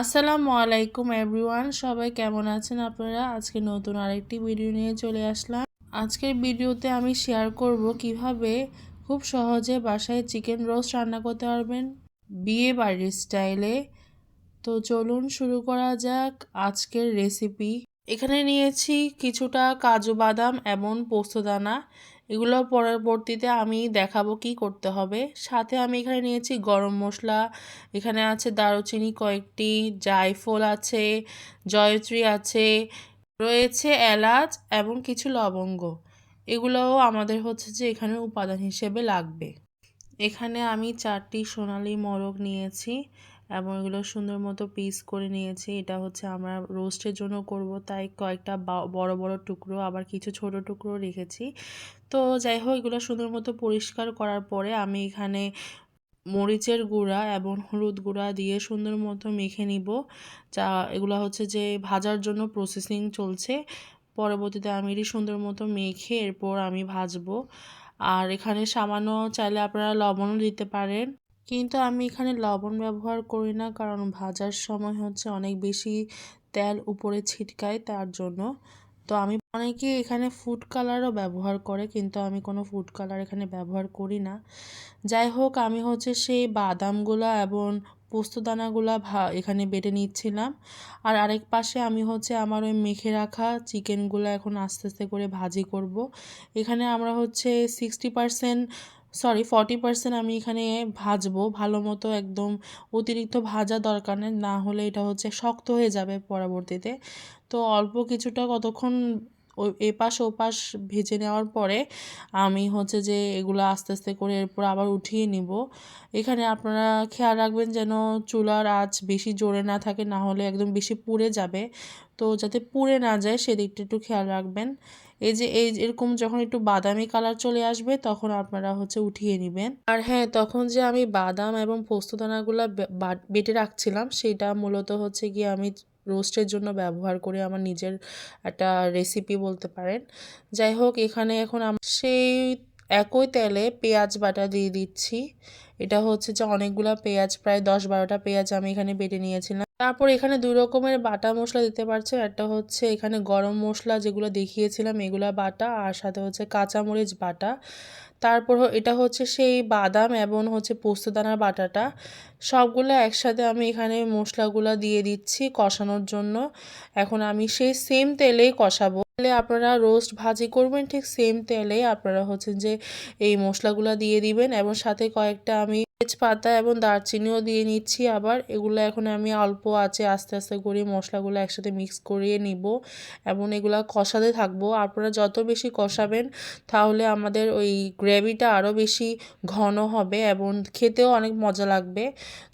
আসসালামু আলাইকুম এভরিওয়ান, সবাই কেমন আছেন আপনারা? আজকে নতুন আরেকটি ভিডিও নিয়ে চলে আসলাম। আজকের ভিডিওতে আমি শেয়ার করব কীভাবে খুব সহজে বাসায় চিকেন রোস্ট রান্না করতে পারবেন বিয়ে বাড়ির স্টাইলে তো চলুন শুরু করা যাক আজকের রেসিপি এখানে নিয়েছি কিছুটা কাজু বাদাম এবং পোস্তদানা এগুলো পরবর্তীতে আমি দেখাবো কি করতে হবে। সাথে আমি এখানে নিয়েছি গরম মশলা, এখানে আছে দারুচিনি কয়েকটি, জায়ফল আছে, জয়ত্রী আছে, রয়েছে এলাচ এবং কিছু লবঙ্গ। এগুলোও আমাদের হচ্ছে যে এখানে উপাদান হিসেবে লাগবে। এখানে আমি চারটি সোনালি মরক নিয়েছি। এবং এগুলো সুন্দর মতো পিস করে নিয়েছি। এটা হচ্ছে আমরা রোস্টের জন্য করব, তাই কয়েকটা বড় বড় টুকরো, আবার কিছু ছোট টুকরো রেখেছি। তো যাই হোক, এগুলো সুন্দর মতো পরিষ্কার করার পরে আমি এখানে মরিচের গুঁড়া এবং হলুদ গুঁড়া দিয়ে সুন্দর মতো মেখে নিব। যা, এগুলো হচ্ছে যে ভাজার জন্য প্রসেসিং চলছে। পরবর্তীতে আমি এটি সুন্দর মতো মেখে এরপর আমি ভাজবো। আর এখানে সামান্য চাইলে আপনারা লবণও দিতে পারেন। কিন্তু আমি এখানে লবণ ব্যবহার করি না, কারণ ভাজার সময় হচ্ছে অনেক বেশি তেল উপরে ছিটকায় তার জন্য। তো আমি অনেকে এখানে ফুড কালারও ব্যবহার করে, কিন্তু আমি কোনো ফুড কালার এখানে ব্যবহার করি না। যাই হোক, আমি হচ্ছে সেই বাদামগুলা এবং পোস্তদানাগুলা ভা, এখানে বেটে নিচ্ছিলাম। আর আরেক পাশে আমি হচ্ছে আমার ওই মেখে রাখা চিকেনগুলো এখন আস্তে আস্তে করে ভাজি করব। এখানে আমরা হচ্ছে sixty percent sorry forty percent আমি এখানে ভাজবো। ভালো মতো একদম অতিরিক্ত ভাজা দরকার নেই। না হলে এটা হচ্ছে শক্ত হয়ে যাবে পরবর্তীতে। তো অল্প কিছুটা কতক্ষণ ওই এপাশ ওপাশ ভেজে নেওয়ার পরে আমি হচ্ছে যে এগুলো আস্তে আস্তে করে এরপর আবার উঠিয়ে নিব। এখানে আপনারা খেয়াল রাখবেন যেন চুলার আঁচ বেশি জোরে না থাকে, না হলে একদম বেশি পুড়ে যাবে। তো যাতে পুড়ে না যায় সেদিকটা একটু খেয়াল রাখবেন। এই যে, এই এরকম যখন একটু বাদামি কালার চলে আসবে তখন আপনারা হচ্ছে উঠিয়ে নেবেন। আর হ্যাঁ তখন যে আমি বাদাম এবং পোস্তদানাগুলো বেটে রাখছিলাম, সেটা মূলত হচ্ছে গিয়ে আমি রোস্টের জন্য ব্যবহার করে আমার নিজের একটা রেসিপি বলতে পারেন। যাই হোক, এখানে এখন সেই একই তেলে পেঁয়াজ বাটা দিয়ে দিচ্ছি। এটা হচ্ছে যে অনেকগুলো পেঁয়াজ, প্রায় দশ বারোটা পেঁয়াজ আমি এখানে বেটে নিয়েছিলাম। তারপর এখানে দুই রকমের বাটা মশলা দিতে পারছে। একটা হচ্ছে এখানে গরম মশলা যেগুলো দেখিয়েছিলাম, এগুলা বাটা, আর সাথে হচ্ছে কাঁচামরিচ বাটা। তারপর এটা হচ্ছে সেই বাদাম এবং হচ্ছে পোস্তদানার বাটাটা। সবগুলো একসাথে আমি এখানে মশলাগুলো দিয়ে দিচ্ছি কষানোর জন্য। এখন আমি সেই সেম তেলেই কষাবো। তাহলে আপনারা রোস্ট ভাজি করবেন, ঠিক সেম তেলেই আপনারা হচ্ছে যে এই মশলাগুলো দিয়ে দিবেন এবং সাথে কয়েকটা আমি তেজপাতা এবং দারচিনিও দিয়ে নিচ্ছি আবার। এগুলো এখন আমি অল্প আছে, আস্তে আস্তে করে মশলাগুলো একসাথে মিক্স করিয়ে নিব এবং এগুলো কষাতে থাকব। আপনারা যত বেশি কষাবেন তাহলে আমাদের ওই গ্রেভিটা আরও বেশি ঘন হবে এবং খেতেও অনেক মজা লাগবে।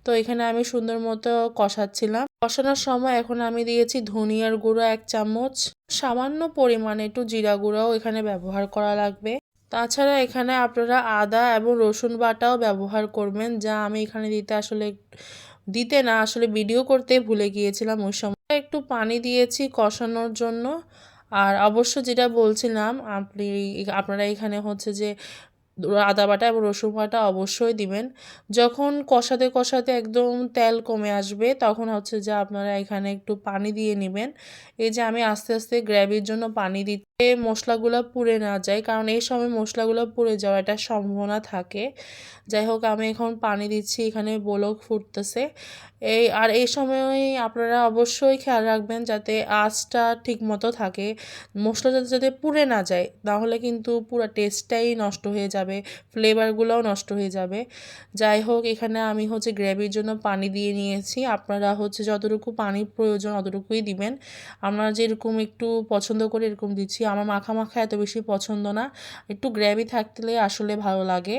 তো এখানে আমি সুন্দর মতো কষাচ্ছিলাম। কষানোর সময় এখন আমি দিয়েছি ধনিয়ার গুঁড়ো এক চামচ। সামান্য পরিমাণে একটু জিরা গুঁড়োও এখানে ব্যবহার করা লাগবে। তাছাড়া এখানে আপনারা আদা এবং রসুন বাটাও ব্যবহার করবেন, যা আমি এখানে দিতে আসলে, দিতে না, আসলে ভিডিও করতে ভুলে গিয়েছিলাম ওই সময়। একটু পানি দিয়েছি কষানোর জন্য। আর অবশ্য যেটা বলছিলাম, আপনি, আপনারা এখানে হচ্ছে যে আদা বাটা এবং রসুন বাটা অবশ্যই দিবেন। যখন কষাতে কষাতে একদম তেল কমে আসবে, তখন হচ্ছে যে আপনারা এখানে একটু পানি দিয়ে নেবেন। এই যে আমি আস্তে আস্তে গ্রেভির জন্য পানি দিতে মশলাগুলো পুড়ে না যায়, কারণ এই সময় মশলাগুলো পুড়ে যাওয়ার একটা সম্ভাবনা থাকে। যাই হোক, আমি এখন পানি দিচ্ছি, এখানে বোলক ফুটতেছে। এই, আর এই সময় আপনারা অবশ্যই খেয়াল রাখবেন যাতে আঁচটা ঠিক মতো থাকে। মশলা যাতে যাতে পুড়ে না যায় তাহলে কিন্তু পুরো টেস্টটাই নষ্ট হয়ে যাবে। ফ্লেভারগুলোও নষ্ট হয়ে যাবে। যাই হোক, এখানে আমি হচ্ছে গ্রেভির জন্য পানি দিয়ে নিয়েছি। আপনারা হচ্ছে যতটুকু পানির প্রয়োজন অতটুকুই দিবেন। আমরা যেরকম একটু পছন্দ করে এরকম দিচ্ছি। আমার মাখা মাখা এত বেশি পছন্দ না। একটু গ্রেভি থাকলে আসলে ভালো লাগে।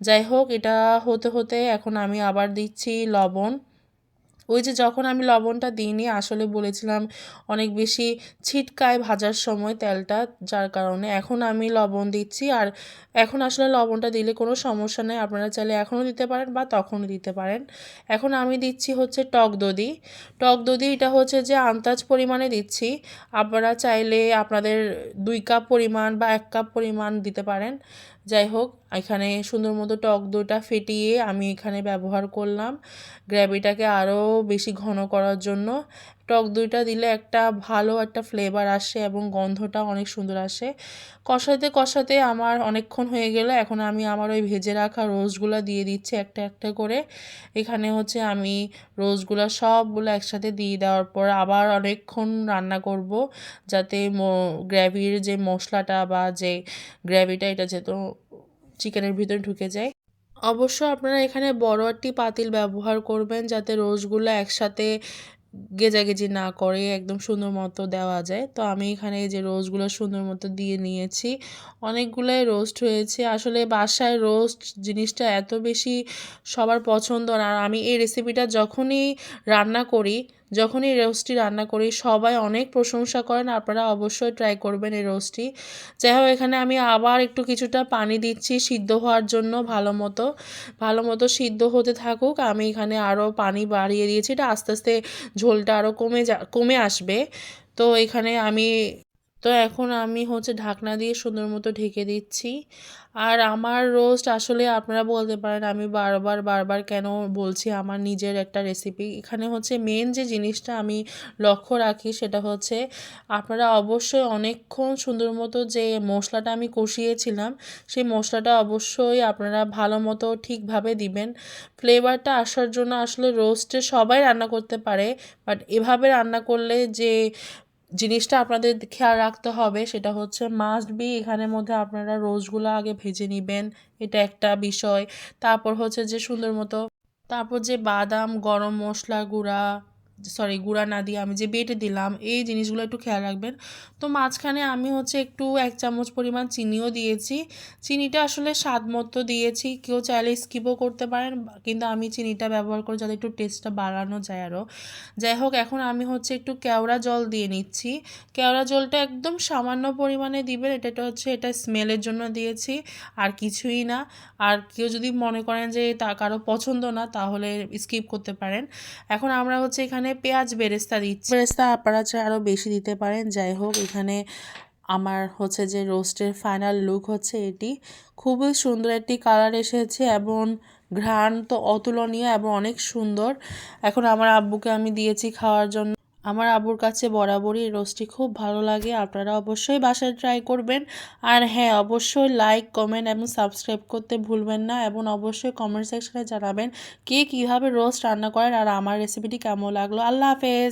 যাই হোক, এটা হতে হতে এখন আমি আবার দিচ্ছি লবণ। ওই যে যখন আমি লবণটা দিইনি, আসলে বলেছিলাম অনেক বেশি ছিটকায় ভাজার সময় তেলটা, যার কারণে এখন আমি লবণ দিচ্ছি। আর এখন আসলে লবণটা দিলে কোনো সমস্যা নেই, আপনারা চাইলে এখনও দিতে পারেন বা তখনও দিতে পারেন। এখন আমি দিচ্ছি হচ্ছে টক দধি। টক দধি এটা হচ্ছে যে আন্দাজ পরিমাণে দিচ্ছি। আপনারা চাইলে আপনাদের দুই কাপ পরিমাণ বা এক কাপ পরিমাণ দিতে পারেন। যাই হোক এখানে সুন্দর মতো টক দইটা ফেটিয়ে আমি এখানে ব্যবহার করলাম। গ্র্যাভিটাকে আরও বেশি ঘন করার জন্য। টক দইটা দিলে একটা ভালো একটা ফ্লেভার আসে এবং গন্ধটা অনেক সুন্দর আসে। কষাতে কষাতে আমার অনেকক্ষণ হয়ে গেল। এখন আমি আমার ওই ভেজে রাখা রোস্টগুলো দিয়ে দিচ্ছি একটা একটা করে। এখানে হচ্ছে আমি রোস্টগুলো সবগুলো একসাথে দিয়ে দেওয়ার পর আবার অনেকক্ষণ রান্না করব যাতে গ্র্যাভির যে মশলাটা বা যে গ্র্যাভিটা এটা যেহেতু চিকেনের ভিতরে ঢুকে যায়। অবশ্য আপনারা এখানে বড় একটি পাতিল ব্যবহার করবেন যাতে রোজগুলো একসাথে গেজাগেজি না করে একদম সুন্দর মতো দেওয়া যায়। তো আমি এখানে যে রোস্টগুলো সুন্দর মতো দিয়ে নিয়েছি। অনেকগুলোই রোস্ট হয়েছে। আসলে বাসায় রোস্ট জিনিসটা এত বেশি সবার পছন্দ আর আমি এই রেসিপিটা যখনই রান্না করি যখনই এই রোস্টটি রান্না করি, সবাই অনেক প্রশংসা করেন, আপনারা অবশ্যই ট্রাই করবেন এই রোস্টটি। যাই হোক, এখানে আমি আবার একটু কিছুটা পানি দিচ্ছি সিদ্ধ হওয়ার জন্য ভালো মতো। ভালো মতো সিদ্ধ হতে থাকুক, আমি এখানে আরও পানি বাড়িয়ে দিয়েছি, এটা আস্তে আস্তে ঝোলটা আরও কমে যা, কমে আসবে। তো এখানে আমি তো এখন আমি হচ্ছে ঢাকনা দিয়ে সুন্দর মতো ঢেকে দিচ্ছি। আর আমার রোস্ট আসলে আপনারা বলতে পারেন আমি বারবার বারবার কেন বলছি আমার নিজের একটা রেসিপি এখানে হচ্ছে মেন যে জিনিসটা আমি লক্ষ্য রাখি সেটা হচ্ছে আপনারা অবশ্যই অনেকক্ষণ সুন্দর মতো যে মশলাটা আমি কষিয়েছিলাম সেই মশলাটা অবশ্যই আপনারা ভালো মতো ঠিকভাবে দিবেন। ফ্লেভারটা আসার জন্য আসলে রোস্টে সবাই রান্না করতে পারে বাট এভাবে রান্না করলে যে জিনিসটা আপনাদের খেয়াল রাখতে হবে, সেটা হচ্ছে মাস্ট বি এখানের মধ্যে আপনারা রোজগুলো আগে ভেজে নেবেন, এটা একটা বিষয়। তারপর হচ্ছে যে সুন্দর মতো, তারপর যে বাদাম, গরম মশলা গুঁড়া সরি গুঁড়া না দিয়ে আমি যে বেটে দিলাম, এই জিনিসগুলো একটু খেয়াল রাখবেন। তো মাঝখানে আমি হচ্ছে একটু এক চামচ পরিমাণ চিনিও দিয়েছি। চিনিটা আসলে স্বাদ মতো দিয়েছি, কেউ চাইলে স্কিপও করতে পারেন, কিন্তু আমি চিনিটা ব্যবহার করে যাতে একটু টেস্টটা বাড়ানো যায় আরও যাই হোক, এখন আমি হচ্ছে একটু কেওড়া জল দিয়ে নিচ্ছি। কেওড়া জলটা একদম সামান্য পরিমাণে দিবেন, এটা হচ্ছে, এটা স্মেলের জন্য দিয়েছি, আর কিছুই না। আর কেউ যদি মনে করেন যে তা কারও পছন্দ না, তাহলে স্কিপ করতে পারেন। এখন আমরা হচ্ছে এখানে পেঁয়াজ বেরেস্তা দিচ্ছি। বেরেস্তা আপনারা আরও বেশি দিতে পারেন। যাই হোক, এখানে আমার হচ্ছে যে রোস্টের ফাইনাল লুক হচ্ছে এটি। খুবই সুন্দর একটি কালার এসেছে এবং ঘ্রাণ তো অতুলনীয় এবং অনেক সুন্দর। এখন আমার আব্বুকে আমি দিয়েছি খাওয়ার জন্য। আমার আবুর কাছে বরাবরই রোস্টটি খুব ভালো লাগে, আপনারা অবশ্যই বাসায় ট্রাই করবেন। আর হ্যাঁ অবশ্যই লাইক কমেন্ট এবং সাবস্ক্রাইব করতে ভুলবেন না এবং অবশ্যই কমেন্ট সেকশনে জানাবেন কে কীভাবে রোস্ট রান্না করেন আর আমার রেসিপিটি কেমন লাগল। আল্লাহ হাফেজ!